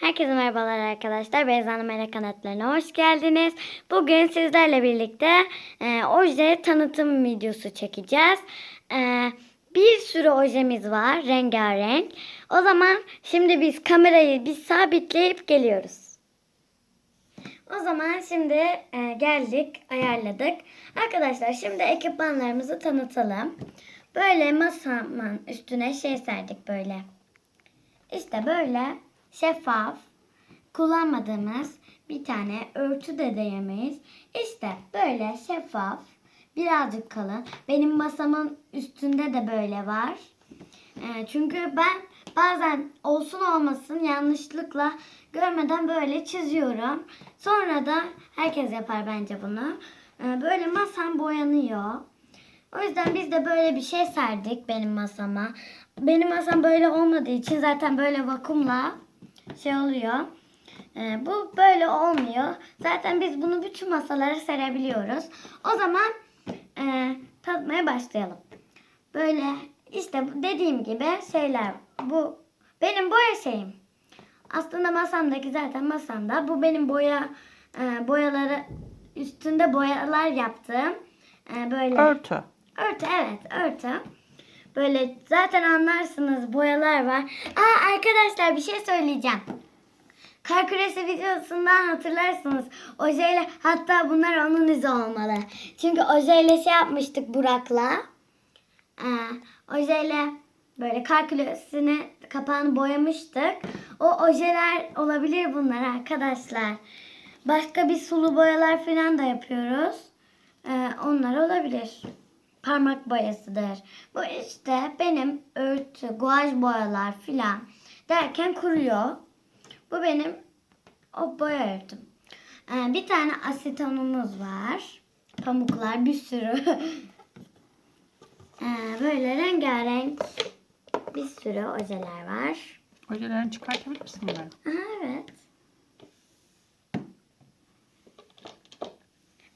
Herkese merhabalar arkadaşlar. Beyza'nın Merak Kanatlarına hoş geldiniz. Bugün sizlerle birlikte e, oje tanıtım videosu çekeceğiz. E, bir sürü ojemiz var rengarenk. O zaman şimdi biz kamerayı biz sabitleyip geliyoruz. O zaman şimdi e, geldik, ayarladık. Arkadaşlar şimdi ekipmanlarımızı tanıtalım. Böyle masamın üstüne şey serdik böyle. İşte böyle şeffaf, kullanmadığımız bir tane örtü de diyemeyiz. İşte böyle şeffaf, birazcık kalın. Benim masamın üstünde de böyle var. Ee, çünkü ben bazen olsun olmasın yanlışlıkla görmeden böyle çiziyorum. Sonra da herkes yapar bence bunu. Ee, böyle masam boyanıyor. O yüzden biz de böyle bir şey serdik benim masama. Benim masam böyle olmadığı için zaten böyle vakumla şey oluyor. Ee, bu böyle olmuyor. Zaten biz bunu bütün masalara serebiliyoruz. O zaman e, tatmaya başlayalım. Böyle işte dediğim gibi şeyler. Bu benim boya şeyim. Aslında masamdaki zaten masamda. Bu benim boya e, boyaları üstünde boyalar yaptığım e, böyle. Örtü. Örtü evet örtü. Böyle zaten anlarsınız boyalar var. Aa arkadaşlar bir şey söyleyeceğim. Kar küresi videosundan hatırlarsınız. Ojeyle hatta bunlar onun izi olmalı. Çünkü ojeyle şey yapmıştık Burak'la. Ee, ojeyle böyle kar küresini kapağını boyamıştık. O ojeler olabilir bunlar arkadaşlar. Başka bir sulu boyalar falan da yapıyoruz. Ee, onlar olabilir. Parmak boyasıdır. Bu işte benim örtü, guaj boyalar filan derken kuruyor. Bu benim o boya örtüm. Ee, bir tane asetonumuz var. Pamuklar bir sürü. Ee, böyle rengarenk bir sürü ojeler var. Ojelerini çıkartabilir misin bunları? Aha, evet.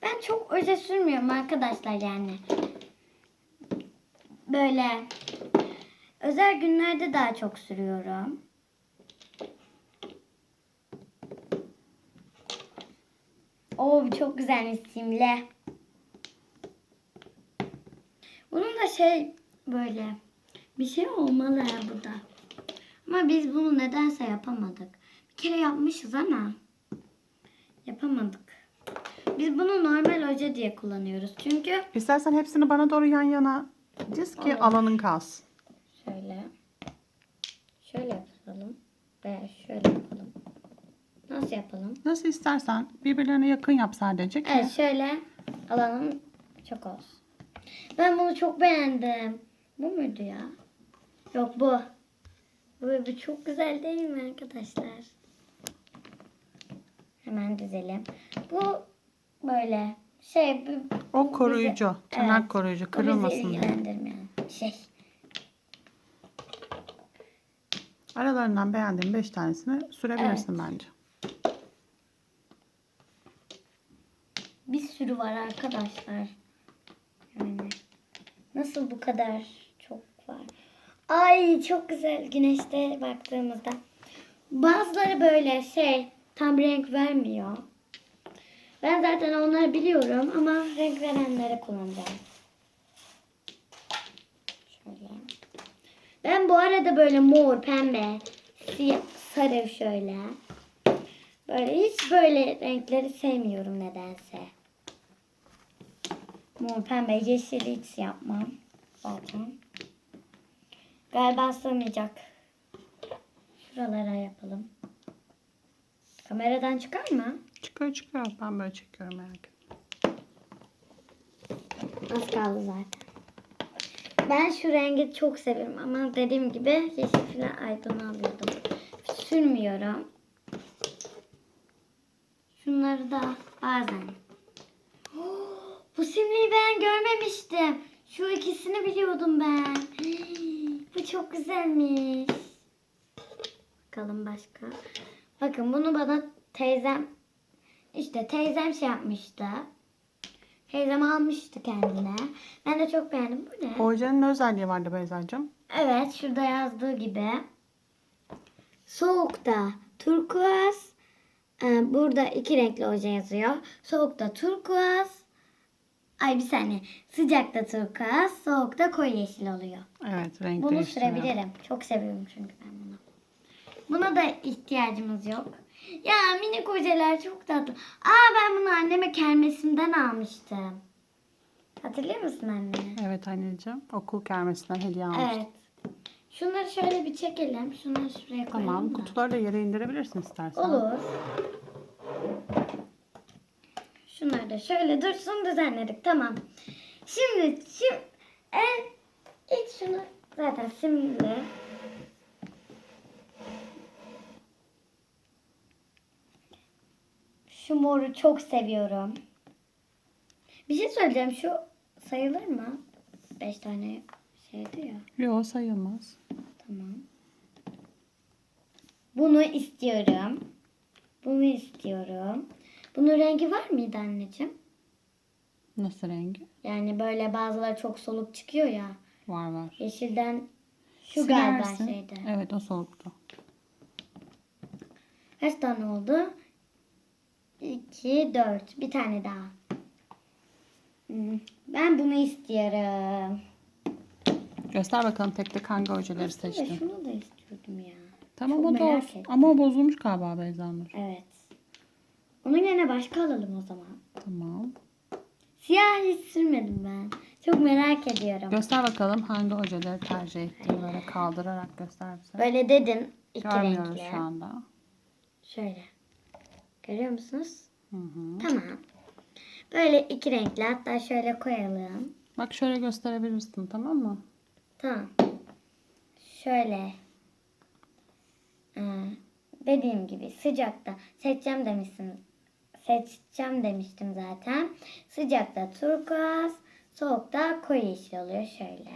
Ben çok oje sürmüyorum arkadaşlar yani. Böyle özel günlerde daha çok sürüyorum. Oo bu çok güzelmiş simle. Bunun da şey böyle bir şey olmalı ha burada. Ama biz bunu nedense yapamadık. Bir kere yapmışız ama yapamadık. Biz bunu normal hoca diye kullanıyoruz. Çünkü İstersen hepsini bana doğru yan yana diz ki Olur. alanın kalsın. şöyle şöyle yapalım veya şöyle yapalım. Nasıl yapalım? Nasıl istersen birbirlerine yakın yap sadece ki. Evet şöyle alalım çok olsun. Ben bunu çok beğendim. Bu muydu ya? Yok bu. Bu, bu çok güzel değil mi arkadaşlar? Hemen dizelim. Bu böyle şey O koruyucu, bizi- tırnak evet, koruyucu kırılmasın diye. Şey. Aralarından beğendiğin 5 tanesini sürebilirsin bence. Bir sürü var arkadaşlar. Yani nasıl bu kadar çok var? Ay çok güzel güneşte baktığımızda. Bazıları böyle şey tam renk vermiyor. Ben zaten onları biliyorum ama renk verenleri kullanacağım. Şöyle. Ben bu arada böyle mor, pembe, siyah, sarı şöyle. Böyle hiç böyle renkleri sevmiyorum nedense. Mor, pembe, yeşil hiç yapmam zaten. Galiba sığmayacak. Şuralara yapalım. Kameradan çıkar mı? Çıkıyor çıkıyor. Ben böyle çekiyorum merak etme. Az kaldı zaten. Ben şu rengi çok seviyorum ama dediğim gibi yeşil falan aydın alıyordum. Sürmüyorum. Şunları da bazen. Bu simliği ben görmemiştim. Şu ikisini biliyordum ben. Bu çok güzelmiş. Bakalım başka. Bakın bunu bana teyzem işte teyzem şey yapmıştı. Teyzem almıştı kendine. Ben de çok beğendim. Bu ne? Ojenin özelliği vardı Beyza'cığım. Evet şurada yazdığı gibi. Soğukta turkuaz. Ee, burada iki renkli oje yazıyor. Soğukta turkuaz. Ay bir saniye. Sıcakta turkuaz, soğukta koyu yeşil oluyor. Evet renk Bunu değiştiriyor. sürebilirim. Çok seviyorum çünkü ben bunu. Buna da ihtiyacımız yok. Ya minik ojeler çok tatlı. Aa ben bunu anneme kermesimden almıştım. Hatırlıyor musun anne? Evet anneciğim. Okul kermesinden hediye almıştım. Evet. Şunları şöyle bir çekelim. Şunları şuraya koyalım Tamam. da. Kutuları da yere indirebilirsin istersen. Olur. Şunları da şöyle dursun düzenledik. Tamam. Şimdi şimdi en ilk şunu zaten simli. Şu moru çok seviyorum. Bir şey söyleyeceğim. Şu sayılır mı? Beş tane şeydi ya. Yok sayılmaz. Tamam. Bunu istiyorum. Bunu istiyorum. Bunun rengi var mıydı anneciğim? Nasıl rengi? Yani böyle bazıları çok soluk çıkıyor ya. Var var. Yeşilden şu galiba Silersin. şeydi. Evet o soluktu. Kaç tane oldu? 2, 4. Bir tane daha. Hmm, Ben bunu istiyorum. Göster bakalım tek tek hangi Aslında seçtin. şunu da istiyordum ya. Tamam Çok o da merak olsun. ettim. Ama o bozulmuş galiba Beyza Nur. Evet. Onun yerine başka alalım o zaman. Tamam. Siyah hiç sürmedim ben. Çok merak ediyorum. Göster bakalım hangi ojeleri tercih ettiğini böyle kaldırarak göster bize. Böyle dedin iki Görmüyoruz renkli. şu anda. Şöyle. Görüyor musunuz? Hı hı. Tamam. Böyle iki renkli hatta şöyle koyalım. Bak şöyle gösterebilirsin tamam mı? Tamam. Şöyle. Ee, dediğim gibi sıcakta seçeceğim demiştim. Seçeceğim demiştim zaten. Sıcakta turkuaz, soğukta koyu yeşil oluyor şöyle.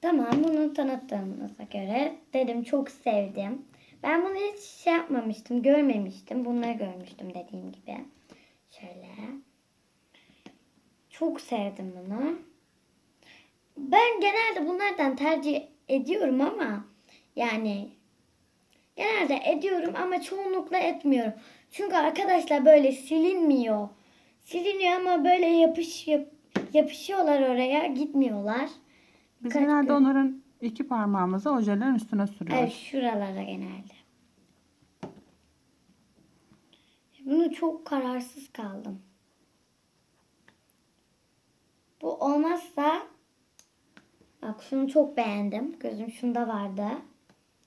Tamam bunu tanıttığımıza göre dedim çok sevdim. Ben bunu hiç şey yapmamıştım, görmemiştim. Bunları görmüştüm dediğim gibi. Şöyle. Çok sevdim bunu. Ben genelde bunlardan tercih ediyorum ama yani genelde ediyorum ama çoğunlukla etmiyorum. Çünkü arkadaşlar böyle silinmiyor. Siliniyor ama böyle yapış yap, yapışıyorlar oraya gitmiyorlar. Biz Kaç genelde gün? onların iki parmağımızı ojelerin üstüne sürüyoruz. Evet şuralara genelde. Bunu çok kararsız kaldım. Bu olmazsa bak şunu çok beğendim. Gözüm şunda vardı.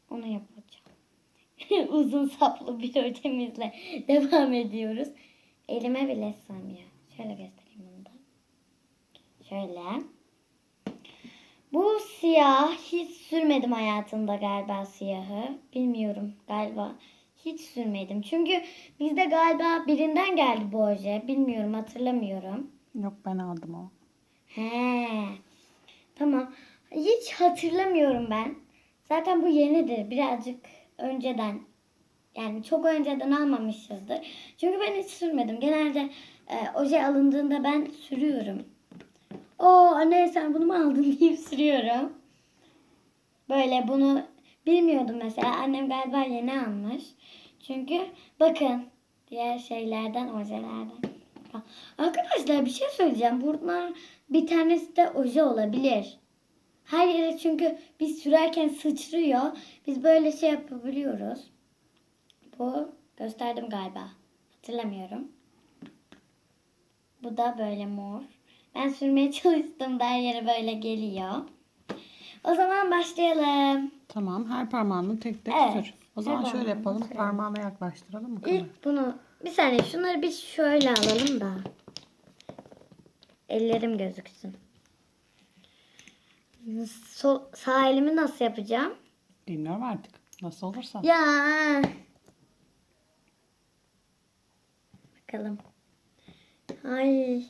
Onu yapacağım. Uzun saplı bir hocamızla devam ediyoruz. Elime bile sığmıyor. Şöyle göstereyim bunu da. Şöyle. Bu siyah hiç sürmedim hayatımda galiba siyahı. Bilmiyorum galiba hiç sürmedim. Çünkü bizde galiba birinden geldi bu oje. Bilmiyorum hatırlamıyorum. Yok ben aldım o. He. Tamam. Hiç hatırlamıyorum ben. Zaten bu yenidir. Birazcık önceden yani çok önceden almamışızdır. Çünkü ben hiç sürmedim. Genelde e, oje alındığında ben sürüyorum. O anne sen bunu mu aldın deyip sürüyorum. Böyle bunu bilmiyordum mesela. Annem galiba yeni almış. Çünkü bakın diğer şeylerden ojelerden. Arkadaşlar bir şey söyleyeceğim. Bunlar bir tanesi de oje olabilir. Her yere çünkü biz sürerken sıçrıyor. Biz böyle şey yapabiliyoruz. Bu gösterdim galiba. Hatırlamıyorum. Bu da böyle mor. Ben sürmeye çalıştım her yere böyle geliyor. O zaman başlayalım. Tamam her parmağını tek tek Evet, sür. O zaman şöyle yapalım. sürelim. Parmağına yaklaştıralım mı? İlk bunu bir saniye şunları bir şöyle alalım da. Ellerim gözüksün. Sol, sağ elimi nasıl yapacağım? Bilmiyorum artık. Nasıl olursa. Ya. Bakalım. Ay.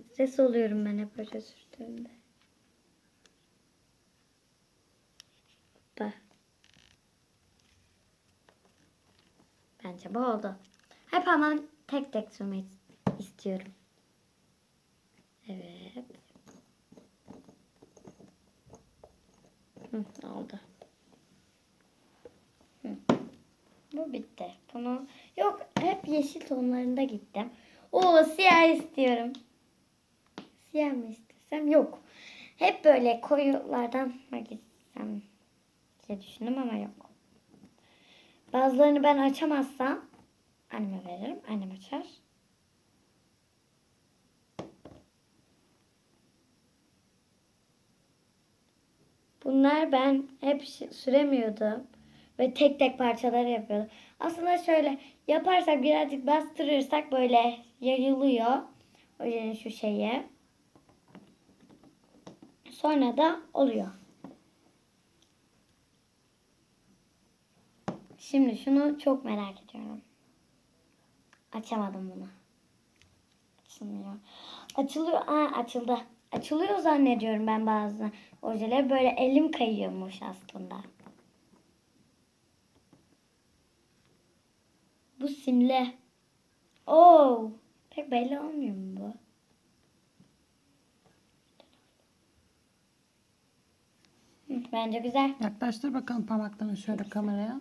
Stres oluyorum ben hep böyle sürdüğümde. Hoppa. Bence bu oldu. Hep hemen tek tek sürmek istiyorum. Evet. Hı, oldu. Hı. Bu bitti. Bunu yok hep yeşil tonlarında gittim. O siyah istiyorum. Siyah mı istesem? Yok. Hep böyle koyulardan mı gitsem diye düşündüm ama yok. Bazılarını ben açamazsam anneme veririm. Annem açar. Bunlar ben hep süremiyordum. Ve tek tek parçalar yapıyordum. Aslında şöyle yaparsak birazcık bastırırsak böyle yayılıyor. O yüzden şu şeyi. Sonra da oluyor. Şimdi şunu çok merak ediyorum. Açamadım bunu. Açılmıyor. Açılıyor. Aa açıldı. Açılıyor zannediyorum ben bazı ojeler. Böyle elim kayıyormuş aslında. Bu simli. Oo, pek belli olmuyor mu bu? Bence güzel. Yaklaştır bakalım parmaklarını şöyle kameraya.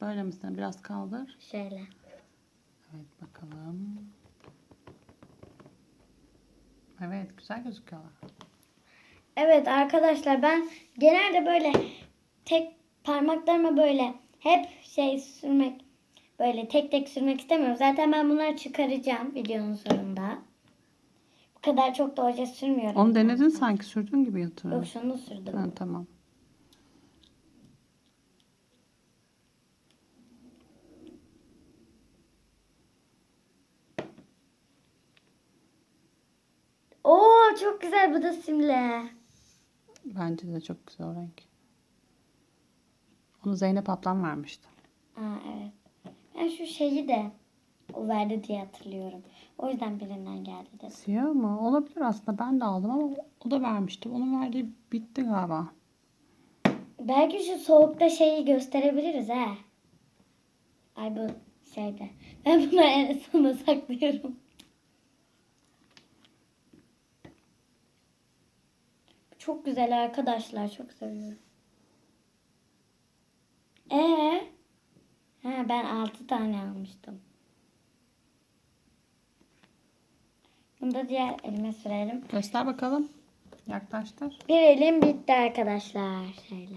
Böyle misin? Biraz kaldır. Şöyle. Evet bakalım. Evet güzel gözüküyorlar. Evet arkadaşlar ben genelde böyle tek parmaklarıma böyle hep şey sürmek böyle tek tek sürmek istemiyorum. Zaten ben bunları çıkaracağım videonun sonunda. Kadar çok da oje sürmüyorum. Onu denedin sanki sürdün gibi hatırlıyorum. Yok şunu sürdüm. Ha, tamam. Oo çok güzel bu da simli. Bence de çok güzel o renk. Onu Zeynep ablam vermişti. Aa evet. Ben şu şeyi de o verdi diye hatırlıyorum. O yüzden birinden geldi dedim. Siyah mı? Olabilir aslında. Ben de aldım ama o da vermişti. Onun verdiği bitti galiba. Belki şu soğukta şeyi gösterebiliriz ha. Ay bu şeyde. Ben bunu en sona saklıyorum. Çok güzel arkadaşlar. Çok seviyorum. Ee? Ha, ben 6 tane almıştım. Bunu da diğer elime sürelim. Göster bakalım. Yaklaştır. Bir elim bitti arkadaşlar. Şöyle.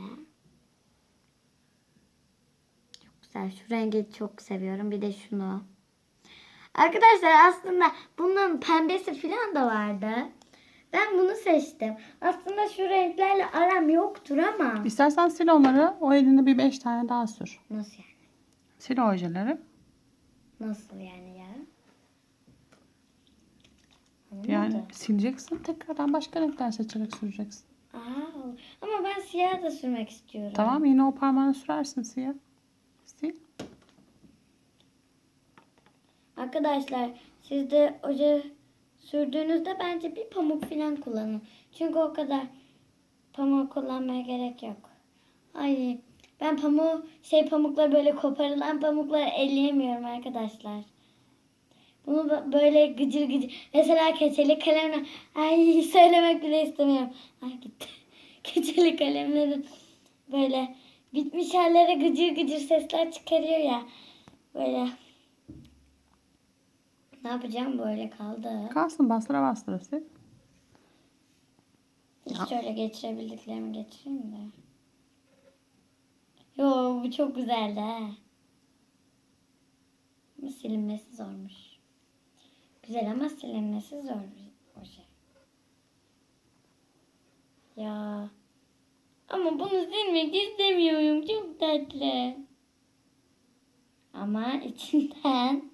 Çok güzel. Şu rengi çok seviyorum. Bir de şunu. Arkadaşlar aslında bunun pembesi falan da vardı. Ben bunu seçtim. Aslında şu renklerle aram yoktur ama. İstersen sil onları. O elinde bir beş tane daha sür. Nasıl yani? Sil ojeleri. Nasıl yani ya? Yani Anlamadım. sileceksin. Tekrardan başka renkler seçerek süreceksin. Aa, ama ben siyah da sürmek istiyorum. Tamam yine o parmağını sürersin siyah. Sil. Arkadaşlar siz de oje sürdüğünüzde bence bir pamuk falan kullanın. Çünkü o kadar pamuk kullanmaya gerek yok. Ay ben pamuğu şey pamukları böyle koparılan pamukları elleyemiyorum arkadaşlar. Bunu bö- böyle gıcır gıcır. Mesela keçeli kalemle ay söylemek bile istemiyorum. Ay gitti. Keçeli kalemlerin böyle bitmiş yerlere gıcır gıcır sesler çıkarıyor ya. Böyle ne yapacağım böyle kaldı. Kalsın bastıra bastıra sil. Hiç şöyle geçirebildiklerimi geçireyim de. Yo bu çok güzeldi ha. Ama silinmesi zormuş. Güzel ama silinmesi zor bir oje. Ya. Ama bunu silmek istemiyorum. Çok tatlı. Ama içinden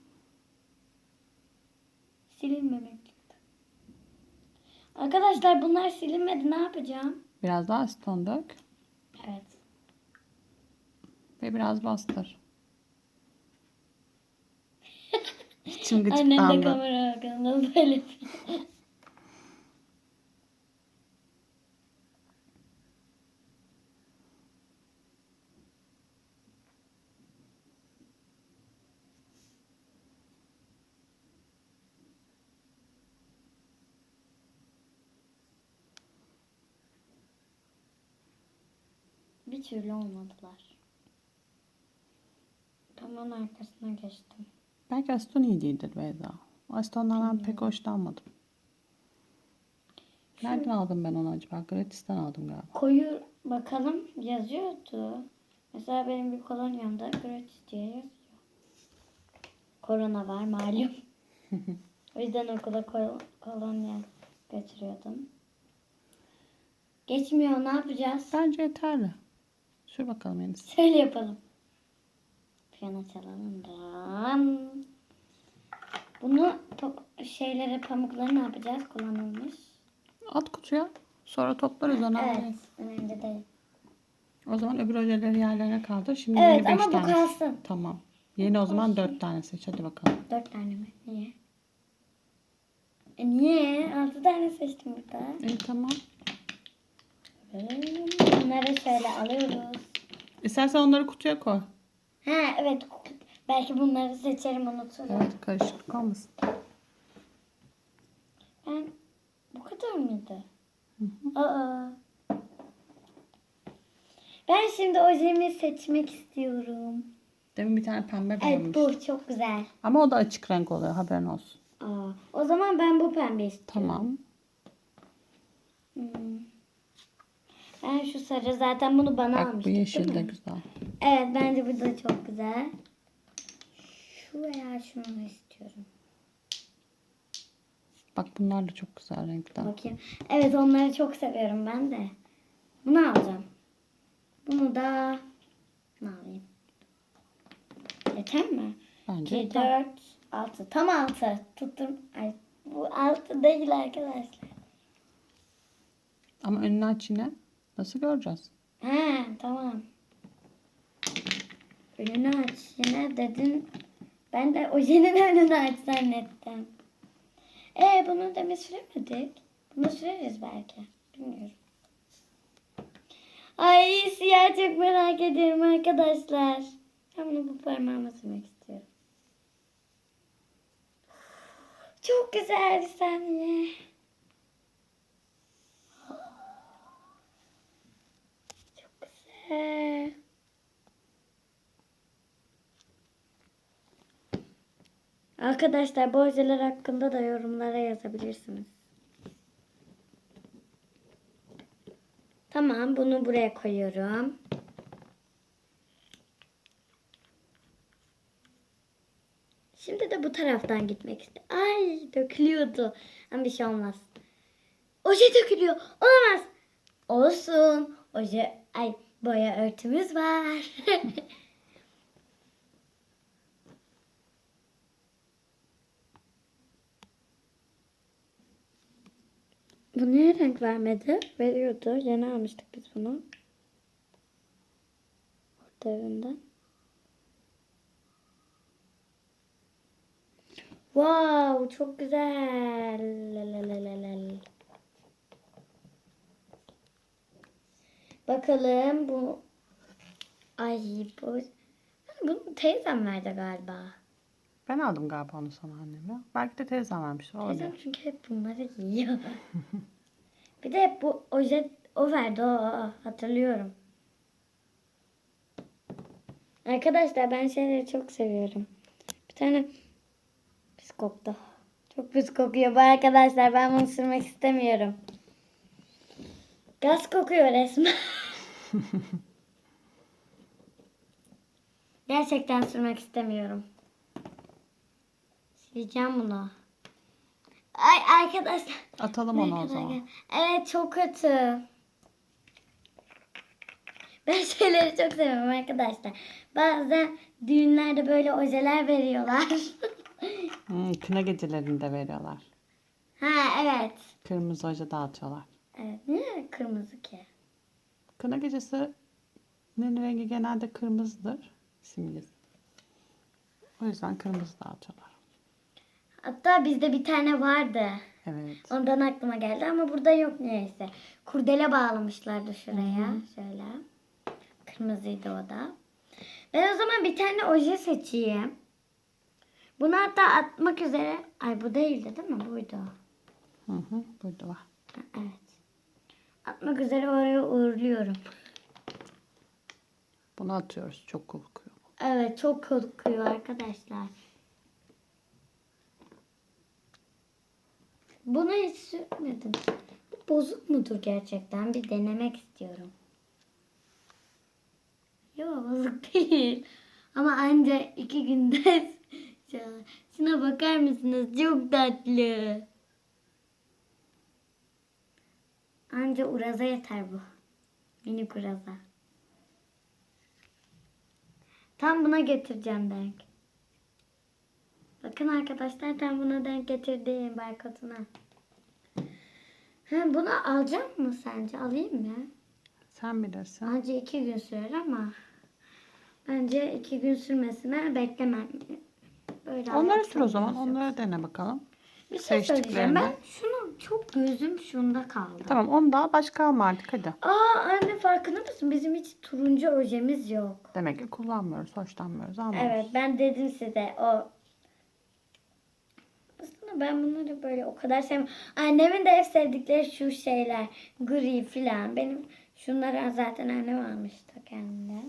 silinmemek. Arkadaşlar bunlar silinmedi. Ne yapacağım? Biraz daha aston dök. Evet. Ve biraz bastır. İçim Annem de gıcıklandı. kamera arkasında böyle. Bir türlü olmadılar. Onun arkasına geçtim. Belki Aston iyi değildir Beyza. Aston'dan ben pek hoşlanmadım. Nereden aldım ben onu acaba? Gratis'ten aldım galiba. Koyu bakalım yazıyordu. Mesela benim bir kolonyamda gratis diye yazıyor. Korona var malum. o yüzden okula kol- kolonya götürüyordum. Geçmiyor ne yapacağız? Bence yeterli. Sür bakalım Enis. Şöyle yapalım. Piyano çalalım da. Bunu şeylere pamukları ne yapacağız? Kullanılmış. At kutuya. Sonra toplarız onu. Evet. Önemli değil. O zaman öbür ojeleri yerlerine kaldır. Şimdi Evet yeni beş ama bu tane. kalsın. Tamam. Yeni o zaman dört tane seç. Hadi bakalım. Dört tane mi? Niye? E niye? Altı tane seçtim burada. İyi tamam. Bunları şöyle alıyoruz. İstersen onları kutuya koy. Ha evet. Belki bunları seçerim unuturum. Evet karışıklık olmasın. Ben bu kadar mıydı? Aa. Ben şimdi ojemi seçmek istiyorum. Demin bir tane pembe Evet beğenmiş. bu çok güzel. Ama o da açık renk oluyor haberin olsun. Aa, o zaman ben bu pembe istiyorum. Tamam. Hmm. Ben şu sarı zaten bunu bana Bak bu almıştık yeşil değil de güzel. Evet bence bu da çok güzel. Şu veya şunu istiyorum. Bak bunlar da çok güzel renkler. Bakayım. Evet onları çok seviyorum ben de. Bunu alacağım. Bunu da ne alayım? Yeter mi? Bence 2, yeter. 4, 6. Tam 6. Tuttum. Ay, bu 6 değil arkadaşlar. Ama önünü aç yine. Nasıl göreceğiz? He tamam. Önünü aç yine dedin. Ben de ojenin önünü aç zannettim. Ee bunu demin süremedik. Bunu süreriz belki. Bilmiyorum. Ay siyah çok merak ediyorum arkadaşlar. Ben bunu bu parmağıma sürmek istiyorum. Çok güzel bir saniye. Çok güzel. Arkadaşlar bu ojeler hakkında da yorumlara yazabilirsiniz. Tamam bunu buraya koyuyorum. Şimdi de bu taraftan gitmek istiyorum. Ay dökülüyordu. Ama bir şey olmaz. Oje dökülüyor. Olamaz. Olsun. Oje, ay boya örtümüz var. Bu niye renk vermedi? Veriyordu. Yeni almıştık biz bunu. Orta evinden. Wow, çok güzel. Lalalala. Bakalım bu Ay bu bunu teyzem verdi galiba. Ben aldım galiba onu sana annem ya. Belki de teyzem. Olabilir. Teyzem çünkü hep bunları giyiyor. bir de hep bu oje o verdi o, o hatırlıyorum. Arkadaşlar ben şeyleri çok seviyorum. Bir tane pis koktu. Çok pis kokuyor bu arkadaşlar. Ben bunu sürmek istemiyorum. Gaz kokuyor resmen. Gerçekten sürmek istemiyorum. Sileceğim bunu. Ay arkadaşlar. Atalım onu o zaman. Evet çok kötü. Ben şeyleri çok seviyorum arkadaşlar. Bazen düğünlerde böyle ojeler veriyorlar. Hmm, kına gecelerinde veriyorlar. ha evet. Kırmızı oje dağıtıyorlar. Evet. Kırmızı ki? Kına gecesinin rengi genelde kırmızıdır. Simgesi. O yüzden kırmızı dağıtıyorlar. Hatta bizde bir tane vardı. Evet. Ondan aklıma geldi ama burada yok niyeyse. Kurdele bağlamışlardı şuraya. Şöyle. Kırmızıydı o da. Ben o zaman bir tane oje seçeyim. Bunu hatta atmak üzere. Ay bu değildi değil mi? Buydu. Hı hı, burada var. Evet. Atmak üzere oraya uğurluyorum. Bunu atıyoruz. Çok kokuyor. Evet çok kokuyor arkadaşlar. Bunu hiç sürmedim. Bozuk mudur gerçekten? Bir denemek istiyorum. Yok bozuk değil. Ama anca iki günde Şuna bakar mısınız? Çok tatlı. Anca uraza yeter bu. Minik uraza. Tam buna getireceğim denk. Bakın arkadaşlar tam buna denk getirdim barkoduna. Ha, bunu alacağım mı sence? Alayım mı? Sen bilirsin. Anca iki gün sürer ama bence iki gün sürmesine beklemem. Böyle Onları sür o zaman. Onları dene bakalım. Bir şey söyleyeceğim. Ben şunu çok gözüm şunda kaldı. Tamam onu da başka alma artık hadi. Aa anne farkında mısın? Bizim hiç turuncu ojemiz yok. Demek ki kullanmıyoruz, hoşlanmıyoruz, almıyoruz. Evet ben dedim size o. Aslında ben bunları böyle o kadar sevmiyorum. Annemin de hep sevdikleri şu şeyler. Gri filan. Benim şunları zaten annem almıştı kendine.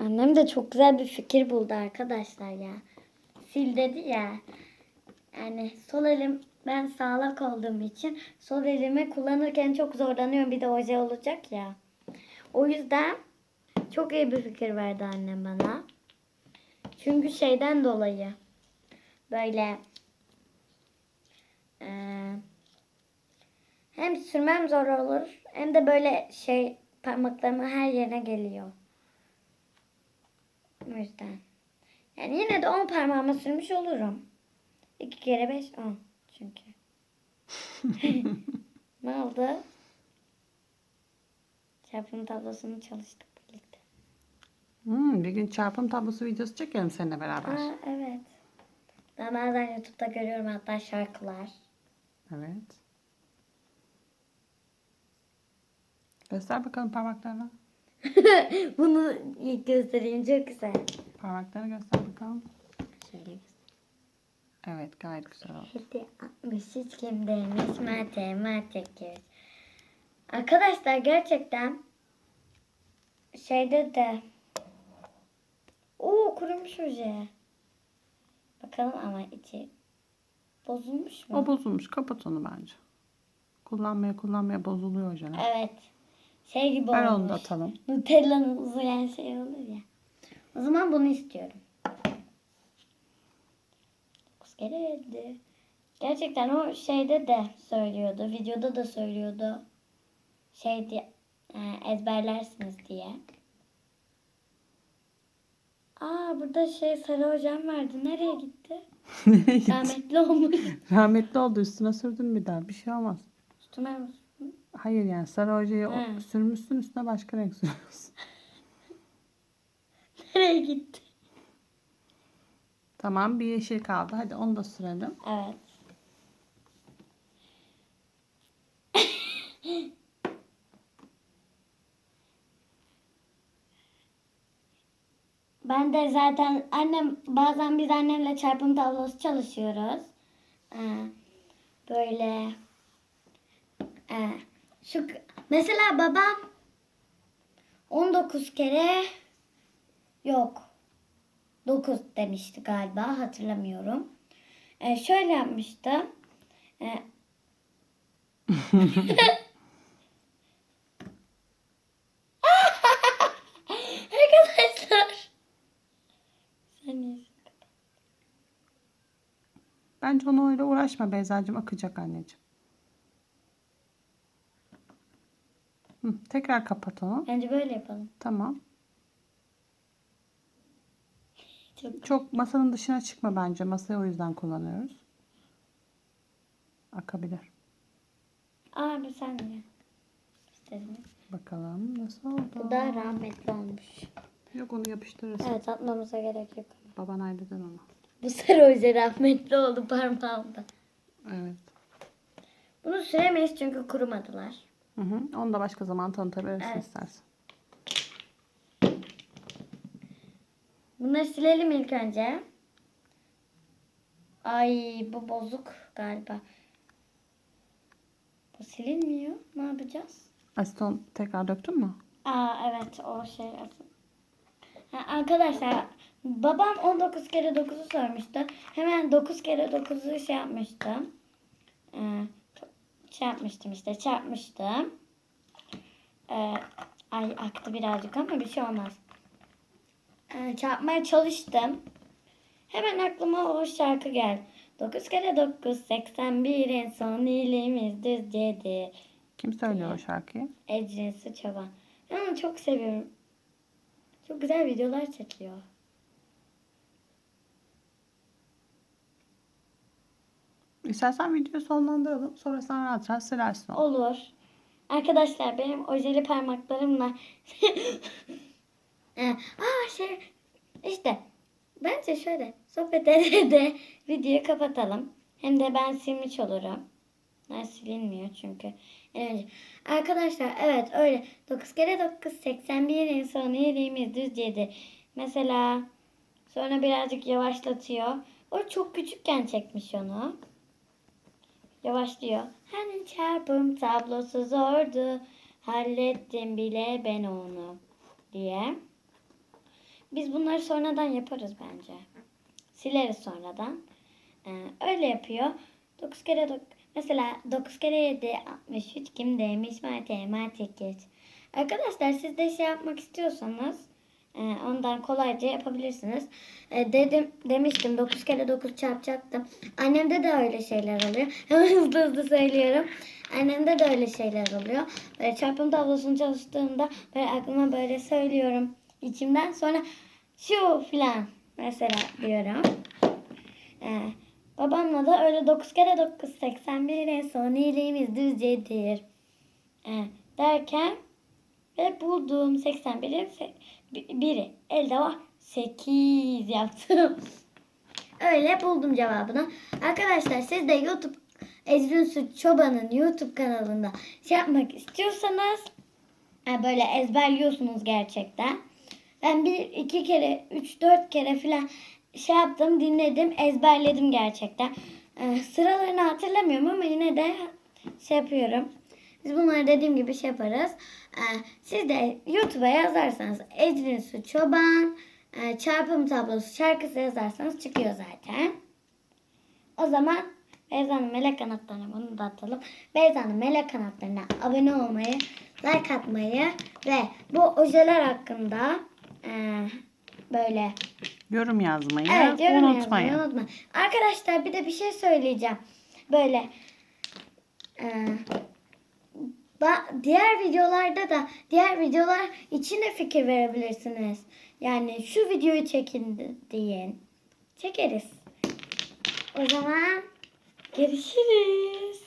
Annem de çok güzel bir fikir buldu arkadaşlar ya. Sil dedi ya. Yani sol elim ben sağlak olduğum için sol elimi kullanırken çok zorlanıyorum. Bir de oje olacak ya. O yüzden çok iyi bir fikir verdi annem bana. Çünkü şeyden dolayı böyle eee, hem sürmem zor olur hem de böyle şey parmaklarımın her yerine geliyor. O yüzden. Yani yine de 10 parmağıma sürmüş olurum. 2 kere 5 10 çünkü. ne oldu? Çarpım tablosunu çalıştık birlikte. Hmm, bir gün çarpım tablosu videosu çekelim seninle beraber. Aa evet. Ben bazen YouTube'da görüyorum hatta şarkılar. Evet. Göster bakalım parmaklarını. Bunu göstereyim çok güzel. Parmaklarını göster bakalım. Şöyle. Evet gayet güzel oldu. Hadi 63 kim demiş matematik. Arkadaşlar gerçekten şeyde de o kurumuş oje. Bakalım ama içi bozulmuş mu? O bozulmuş. Kapat onu bence. Kullanmaya kullanmaya bozuluyor ojeler. Evet. Şey gibi Ver olmuş. onu da atalım. Nutella'nın uzayan şey olur ya. O zaman bunu istiyorum. Kere yedi. Gerçekten o şeyde de söylüyordu. Videoda da söylüyordu. Şey diye e, ezberlersiniz diye. Aa burada şey sarı hocam vardı. Nereye gitti? Rahmetli olmuş. Rahmetli oldu üstüne sürdün bir daha. Bir şey olmaz. Üstüme mi? Hayır yani sarı ojeyi o- He. sürmüşsün üstüne başka renk sürüyorsun. Nereye gitti? Tamam bir yeşil kaldı. Hadi onu da sürelim. Evet. Ben de zaten annem bazen biz annemle çarpım tablosu çalışıyoruz. Ee, böyle e, şu mesela babam 19 kere yok 9 demişti galiba hatırlamıyorum. Ee, şöyle yapmıştı. Ee, Arkadaşlar. Bence onu öyle uğraşma Beyza'cığım. Akacak anneciğim. Hı, tekrar kapat onu. Bence böyle yapalım. Tamam. Çok Çok masanın dışına çıkma bence. Masayı o yüzden kullanıyoruz. Akabilir. Abi sen de. İstedim. Bakalım nasıl oldu? Bu da rahmetli olmuş. Yok onu yapıştırırız. Evet atmamıza gerek yok. Baban halleder onu. Bu sarı oje rahmetli oldu parmağımda. Evet. Bunu süremeyiz çünkü kurumadılar. Hı hı. Onu da başka zaman tanıtabilirsin Evet. istersen. Bunları silelim ilk önce. Ay bu bozuk galiba. Bu silinmiyor. Ne yapacağız? Aseton tekrar döktün mü? Aa evet o şey. Ha, arkadaşlar babam 19 kere 9'u sormuştu. Hemen 9 kere 9'u şey yapmıştım. Ee, yapmıştım işte çarpmıştım. Ee, ay aktı birazcık ama bir şey olmaz. Ee, çarpmaya çalıştım. Hemen aklıma o şarkı geldi. 9 kere 9 81 en son iyiliğimiz düzcedir. Kim söylüyor o şarkıyı? Ecrin Çoban. Ben onu çok seviyorum. Çok güzel videolar çekiyor. İstersen videoyu sonlandıralım. Sonra sen rahat rahat silersin onu. Olur. Arkadaşlar benim ojeli parmaklarımla Ee, Aa şey işte bence şöyle sohbet ede de videoyu kapatalım. Hem de ben silmiş olurum. Ben silinmiyor çünkü. En. Arkadaşlar evet öyle 9 kere 9 81 en son yediğimiz düz yedi. Mesela sonra birazcık yavaşlatıyor. O çok küçükken çekmiş onu. Yavaşlıyor. Hani çarpım tablosu zordu. Hallettim bile ben onu diye. Biz bunları sonradan yaparız bence. Sileriz sonradan. Ee, öyle yapıyor. 9 kere 9 mesela 9 kere 7 63 kim demiş matematik. Arkadaşlar siz de şey yapmak istiyorsanız ondan kolayca yapabilirsiniz. E, dedim demiştim 9 kere 9 çarpacaktım. Annemde de öyle şeyler oluyor. Hızlı hızlı söylüyorum. Annemde de öyle şeyler oluyor. Böyle çarpım tablosunu çalıştığımda böyle aklıma böyle söylüyorum içimden. Sonra şu filan mesela diyorum. Ee, babamla da öyle 9 kere 9 81 en son iyiliğimiz düzcedir. Ee, derken ve bulduğum 81'in se- bi- biri elde var 8 yaptım. Öyle buldum cevabını. Arkadaşlar siz de YouTube Ecrin Su Çoban'ın YouTube kanalında şey yapmak istiyorsanız böyle ezberliyorsunuz gerçekten. Ben bir iki kere, üç dört kere falan şey yaptım, dinledim, ezberledim gerçekten. Ee, sıralarını hatırlamıyorum ama yine de şey yapıyorum. Biz bunları dediğim gibi şey yaparız. Ee, siz de YouTube'a yazarsanız Ecrin Su Çoban e, çarpım tablosu şarkısı yazarsanız çıkıyor zaten. O zaman Beyza'nın melek kanatlarına bunu da atalım. Beyza'nın melek kanatlarına abone olmayı, like atmayı ve bu ojeler hakkında e, böyle Yorum yazmayı evet yorum unutmayın. yazmayı unutmayın. Arkadaşlar bir de bir şey söyleyeceğim. Böyle e, diğer videolarda da diğer videolar için de fikir verebilirsiniz. Yani şu videoyu çekin deyin. Çekeriz. O zaman görüşürüz.